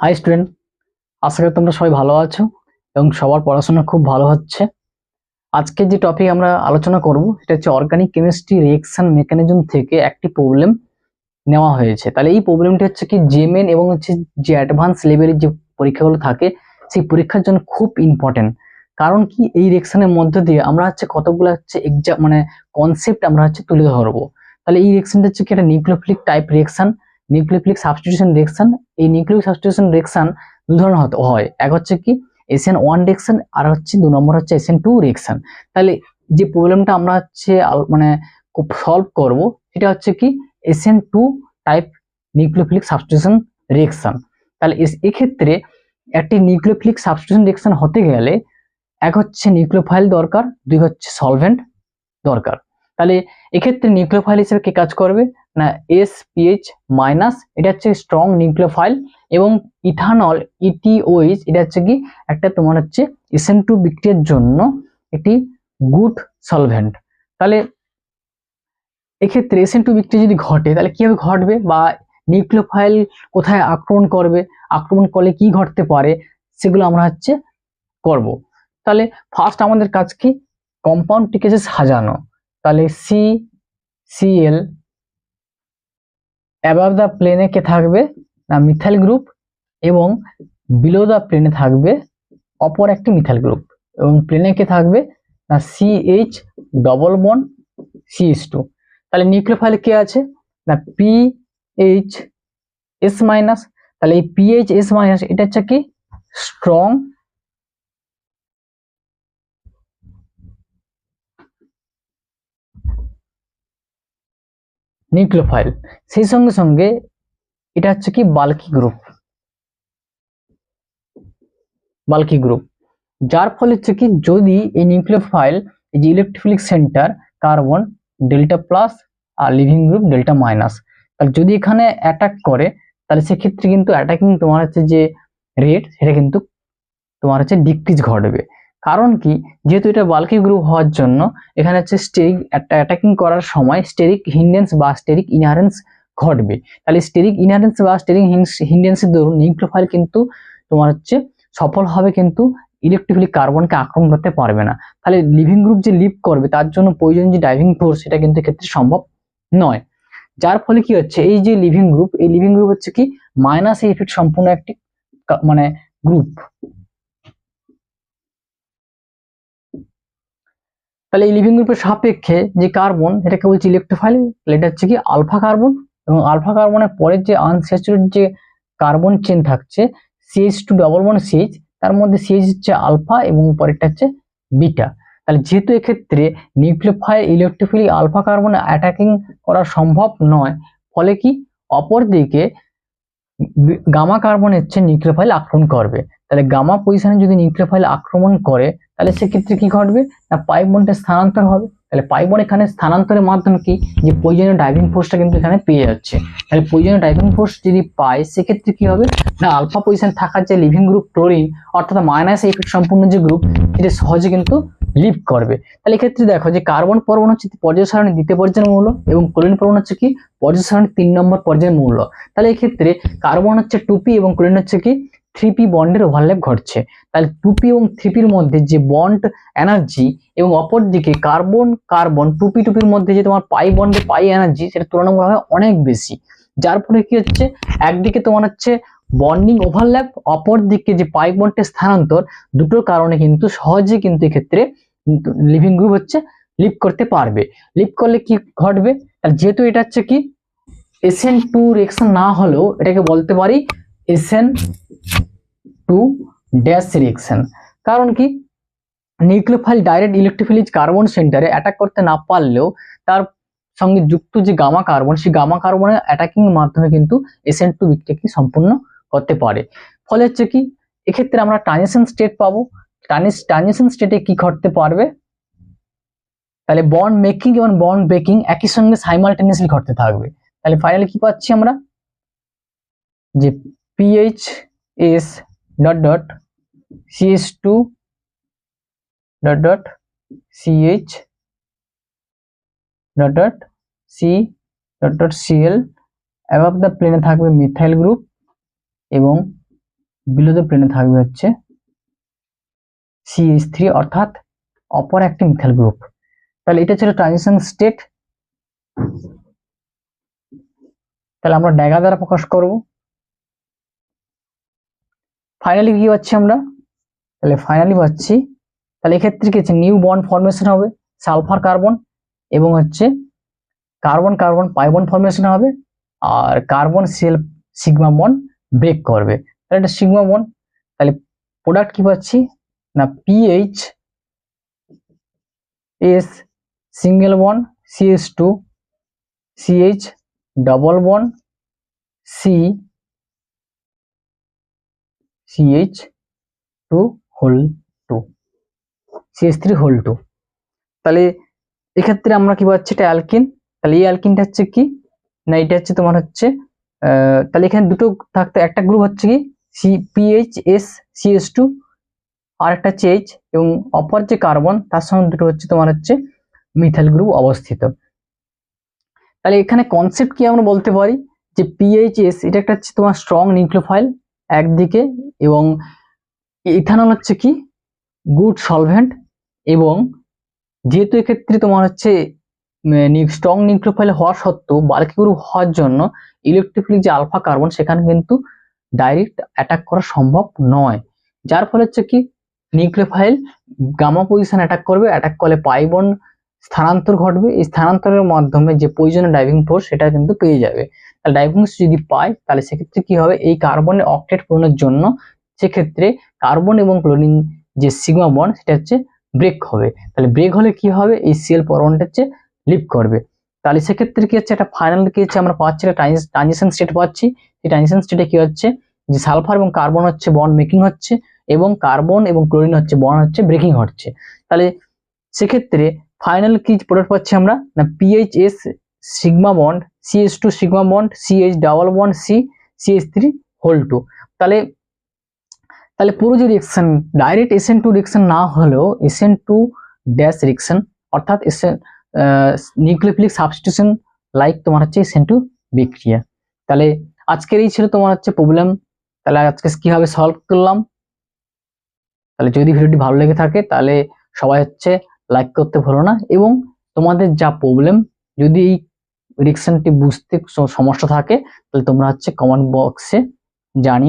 High student আশা করি তোমরা সবাই ভালো আছো এবং সবার পড়াশোনা খুব ভালো হচ্ছে। আজকে যে টপিক আমরা আলোচনা করব, সেটা হচ্ছে অর্গানিক কেমিস্ট্রি রিয়েকশন মেকানিজম থেকে একটি প্রবলেম নেওয়া হয়েছে। তাহলে এই প্রবলেমটি হচ্ছে কি জেমেন এবং হচ্ছে যে অ্যাডভান্স লেভেলের যে পরীক্ষাগুলো থাকে, সেই পরীক্ষার জন্য খুব ইম্পর্টেন্ট কারণ কি, এই রিয়েকশনের মধ্য দিয়ে আমরা হচ্ছে কতগুলো হচ্ছে এক্সাম মানে কনসেপ্ট আমরা হচ্ছে তুলে ধরবো। তাহলে এই রিয়েকশনটা হচ্ছে কি, একটা nucleophilic type reaction nucleophilic substitution reaction, এই নিউক্লিওফিলিক সাবস্টিটিউশন রিয়েকশন দু ধরনের হয়। এক হচ্ছে কি এসএন ওয়ান রিয়েকশন, আর হচ্ছে দু নম্বর হচ্ছে এসএন টু রিয়েকশন। তাহলে যে প্রবলেমটা আমরা হচ্ছে মানে সলভ করব, সেটা হচ্ছে কি SN two type nucleophilic substitution reaction. তাহলে এক্ষেত্রে একটি নিউক্লিওফিলিক সাবস্টিটিউশন রিয়েকশন হতে গেলে, এক হচ্ছে নিউক্লিওফাইল দরকার, দুই হচ্ছে সলভেন্ট দরকার। তাহলে এক্ষেত্রে নিউক্লিওফাইল হিসেবে কে কাজ করবে? না এস পিএইচ মাইনাস এটা হচ্ছে স্ট্রং নিউক্লিওফাইল এবং ইথানল ইটিওইচ এটা হচ্ছে কি? একটা তোমার হচ্ছে এসএন টু বিক্রিয়ার জন্য একটি গুড সলভেন্ট তাহলে এক্ষেত্রে এসএন টু বিক্রিয়া যদি ঘটে, তাহলে কীভাবে ঘটবে? বা নিউক্লিওফাইল কোথায় আক্রমণ করবে? আক্রমণ করলে কি ঘটতে পারে? সেগুলো আমরা হচ্ছে করব। তাহলে ফার্স্ট আমাদের কাজ কি? কম্পাউন্ডটিকে যে সাজানো। তাহলে সি সিএল অ্যাবাভ দ্য প্লেনে কে থাকবে? না মিথাইল গ্রুপ এবং বিলো দ্য প্লেনে থাকবে অপর একটি মিথাইল গ্রুপ এবং প্লেনে কে থাকবে? না CH double bond CH two তাহলে নিউক্লিওফাইল কে আছে? না পি এইচ এস মাইনাস তাহলে এই পিএইচ এস মাইনাস এটা হচ্ছে কি? Strong nucleophile. সেই সঙ্গে সঙ্গে এটা হচ্ছে কি? Bulky group. Bulky group. যার ফলে হচ্ছে কি? যদি এই নিউক্লিওফাইল, এই যে electrophilic centre carbon delta plus আর লিভিং গ্রুপ ডেল্টা মাইনাস তাহলে যদি এখানে অ্যাটাক করে, তাহলে সেক্ষেত্রে কিন্তু অ্যাটাকিং তোমার হচ্ছে যে রেট সেটা কিন্তু তোমার হচ্ছে ডিক্রিজ ঘটবে। কারণ কি? যেহেতু এটা বাল্কি গ্রুপ হওয়ার জন্য, এখানে হচ্ছে স্টেরিক অ্যাটাকিং করার সময় স্টেরিক হিন্ডেন্স বা স্টেরিক ইনহারেন্স ঘটবে। তাহলে স্টেরিক ইনহারেন্স বা স্টেরিক হিন্ডেন্সের দরুন নিউক্লিওফাইল কিন্তু তোমার হচ্ছে সফল হবে কিন্তু ইলেকট্রিফিলিক কার্বনকে আক্রমণ করতে পারবে না। তাহলে লিভিং গ্রুপ যে লিভ করবে, তার জন্য প্রয়োজনীয় যে ডাইভিং ফোর্স সেটা কিন্তু ক্ষেত্রে সম্ভব নয়। যার ফলে কি হচ্ছে? এই যে লিভিং গ্রুপ এই লিভিং গ্রুপ হচ্ছে কি? মাইনাস ইফেক্ট সম্পূর্ণ একটি মানে গ্রুপ তাহলে এই লিভিং গ্রুপের সাপেক্ষে যে কার্বন এটাকে বলছি ইলেকট্রোফাইল এটা হচ্ছে কি আলফা কার্বন এবং আলফা কার্বনের পরের যে আনস্যাচুরেট যে কার্বন চেন থাকছে CH two double one CH তার মধ্যে সিএইচ হচ্ছে আলফা এবং পরেরটা হচ্ছে বিটা তাহলে যেহেতু এক্ষেত্রে nucleophile electrophilic alpha carbon attacking করা সম্ভব নয়, ফলে কি? অপরদিকে গামা কার্বন হচ্ছে নিউক্লিওফাইল আক্রমণ করবে। তাহলে গামা পজিশনে যদি নিউক্লিওফাইল আক্রমণ করে তাহলে সেক্ষেত্রে কি ঘটবে? না পাইপ বন্ডের স্থানান্তর হবে। তাহলে পাইপ বন্ড এখানে স্থানান্তরের মাধ্যমে কি? যে প্রয়োজনীয় ড্রাইভিং ফোর্সটা কিন্তু এখানে পেয়ে যাচ্ছে। তাহলে প্রয়োজনীয় ড্রাইভিং ফোর্স যদি পায়, সেক্ষেত্রে কি হবে? না আলফা পজিশন থাকার যে লিভিং গ্রুপ ক্লোরিন অর্থাৎ মাইনাস ইফেক্ট সম্পূর্ণ যে গ্রুপ সেটা সহজে কিন্তু লিভ করবে। তাহলে এক্ষেত্রে দেখো যে কার্বন পরমাণু হচ্ছে পর্যায় দ্বিতীয় পর্যায়ের মূল্য এবং ক্লোরিন পরমাণু হচ্ছে কি? পর্যায় তিন নম্বর পর্যায়ের মূল্য তাহলে এক্ষেত্রে কার্বন হচ্ছে টুপি এবং ক্লোরিন হচ্ছে কি? থ্রি পি বন্ডের ওভারল্যাপ ঘটছে। তাহলে টু পি এবং থ্রি পির মধ্যে যে বন্ড এনার্জি এবং অপরদিকে কার্বন কার্বন টু পি টুপির মধ্যে যে তোমার পাই বন্ডে পাই এনার্জি সেটা তুলনামূলকভাবে অনেক বেশি। যার ফলে কি হচ্ছে? একদিকে তোমার হচ্ছে বন্ডিং ওভারল্যাপ অপর দিকে যে পাই বন্ডের স্থানান্তর, দুটোর কারণে কিন্তু সহজে কিন্তু এক্ষেত্রে লিভিং গ্রুপ হচ্ছে লিভ করতে পারবে। লিভ করলে কি ঘটবে? আর যেহেতু এটা হচ্ছে কি? এসএন টু রিয়েকশন না হলেও এটাকে বলতে পারি এসএন টু ড্যাশ রিয়েকশন কারণ কি? নিউক্লিওফাইল ডাইরেক্ট ইলেকট্রোফিলিজ কার্বন সেন্টারে অ্যাটাক করতে না পারলেও তার সঙ্গে যুক্ত যে গামা কার্বন সেই গামা কার্বনের অ্যাটাকিং মাধ্যমে কিন্তু এসএন টু বিক্রিয়াকে সম্পূর্ণ করতে পারে। ফলে হচ্ছে কি? এক্ষেত্রে আমরা ট্রানজিশন স্টেট পাবো। ট্রানজিশন স্টেটে কি ঘটতে পারবে? তাহলে বন্ড মেকিং এবং বন্ড ব্রেকিং একই সঙ্গে সাইমালটেনিয়াসলি ঘটতে থাকবে। তাহলে ফাইনালি কি পাচ্ছি আমরা? যে PH S dot CS two dot dot CH dot dot C dot dot CL above the প্লেনে থাকবে মিথাইল গ্রুপ এবং বিলো দ্য প্লেনে থাকবে হচ্ছে সিএইচ থ্রি অর্থাৎ অপর একটি মিথাইল গ্রুপ তাহলে এটা ছিল ট্রানজিশন স্টেট তাহলে আমরা ড্যাগা দ্বারা প্রকাশ করব। ফাইনালি কি পাচ্ছি আমরা? তাহলে ফাইনালি পাচ্ছি। তাহলে এক্ষেত্রে কি হচ্ছে? নিউ বন্ড ফরমেশন হবে সালফার কার্বন এবং হচ্ছে carbon carbon pi bond formation হবে আর carbon cell sigma bond break করবে। তাহলে এটা সিগমা বন্ড তাহলে প্রোডাক্ট কি পাচ্ছি? না PH S single bond CS two CH double bond C CH two whole two CS three whole two তাহলে এক্ষেত্রে আমরা কি পাচ্ছি? এটা অ্যালকিন তাহলে এই অ্যালকিনটা হচ্ছে কি? না, এটা হচ্ছে তোমার হচ্ছে তাহলে এখানে দুটো থাকতে, একটা গ্রুপ হচ্ছে কি? C PH S CS two আর একটা হচ্ছে এইচ এবং অপর যে কার্বন তার সঙ্গে দুটো হচ্ছে তোমার হচ্ছে মিথাইল গ্রুপ অবস্থিত। তাহলে এখানে কনসেপ্ট কি আমরা বলতে পারি? যে পিএইচএস এটা একটা হচ্ছে তোমার স্ট্রং নিউক্লিওফাইল একদিকে এবং ইথানল হচ্ছে কি? গুড সলভেন্ট এবং যেহেতু এক্ষেত্রে তোমার হচ্ছে স্ট্রং নিউক্লিওফাইল হওয়া সত্ত্বেও বাল্কি গ্রুপ হওয়ার জন্য ইলেকট্রিফিলিক যে আলফা কার্বন সেখানে কিন্তু ডাইরেক্ট অ্যাটাক করা সম্ভব নয়। যার ফলে হচ্ছে কি? নিউক্লিওফাইল গামা পজিশন অ্যাটাক করবে অ্যাটাক করলে পাইবন স্থানান্তর ঘটবে। এই স্থানান্তরের মাধ্যমে যে প্রয়োজনীয় ড্রাইভিং ফোর্স সেটা কিন্তু পেয়ে যাবে। তাহলে যদি পায় তাহলে সেক্ষেত্রে কি হবে? এই কার্বনের অক্টেট পূরণের জন্য সেক্ষেত্রে কার্বন এবং ক্লোরিন যে সিগমা বন্ড সেটা হচ্ছে ব্রেক হবে। তাহলে ব্রেক হলে কি হবে? এই সিএল পরমাণুটা হচ্ছে লিপ করবে। তাহলে সেক্ষেত্রে কি হচ্ছে? একটা ফাইনাল কি হচ্ছে? আমরা পাচ্ছি একটা ট্রানজিশন স্টেট পাচ্ছি। এই ট্রানজিশন স্টেটে কি হচ্ছে? যে সালফার এবং কার্বন হচ্ছে বন্ড মেকিং হচ্ছে এবং কার্বন এবং ক্লোরিন হচ্ছে বন্ড হচ্ছে ব্রেকিং হচ্ছে। তাহলে সেক্ষেত্রে ফাইনাল কি প্রোডাক্ট পাচ্ছি আমরা? না PHS sigma bond CS two sigma bond CH double bond C CS three whole two তাহলে তাহলে পুরো যে reaction direct SN two reaction না হলেও এসএন টু ড্যাশ রিয়েকশন অর্থাৎ এসএন নিউক্লিওফিলিক সাবস্টিটিউশন লাইক তোমার হচ্ছে এসএন টু বিক্রিয়া। তাহলে আজকের এই ছিল তোমার হচ্ছে প্রবলেম তাহলে আজকে কীভাবে সলভ করলাম। তাহলে যদি ভিডিওটি ভালো লেগে থাকে, তাহলে সবাই হচ্ছে লাইক করতে ভুলো না। এবং তোমাদের যা প্রবলেম যদি এই রিয়েকশনটি বুঝতে সমস্যা থাকে তাহলে তোমরা হচ্ছে কমেন্ট বক্সে জানিও।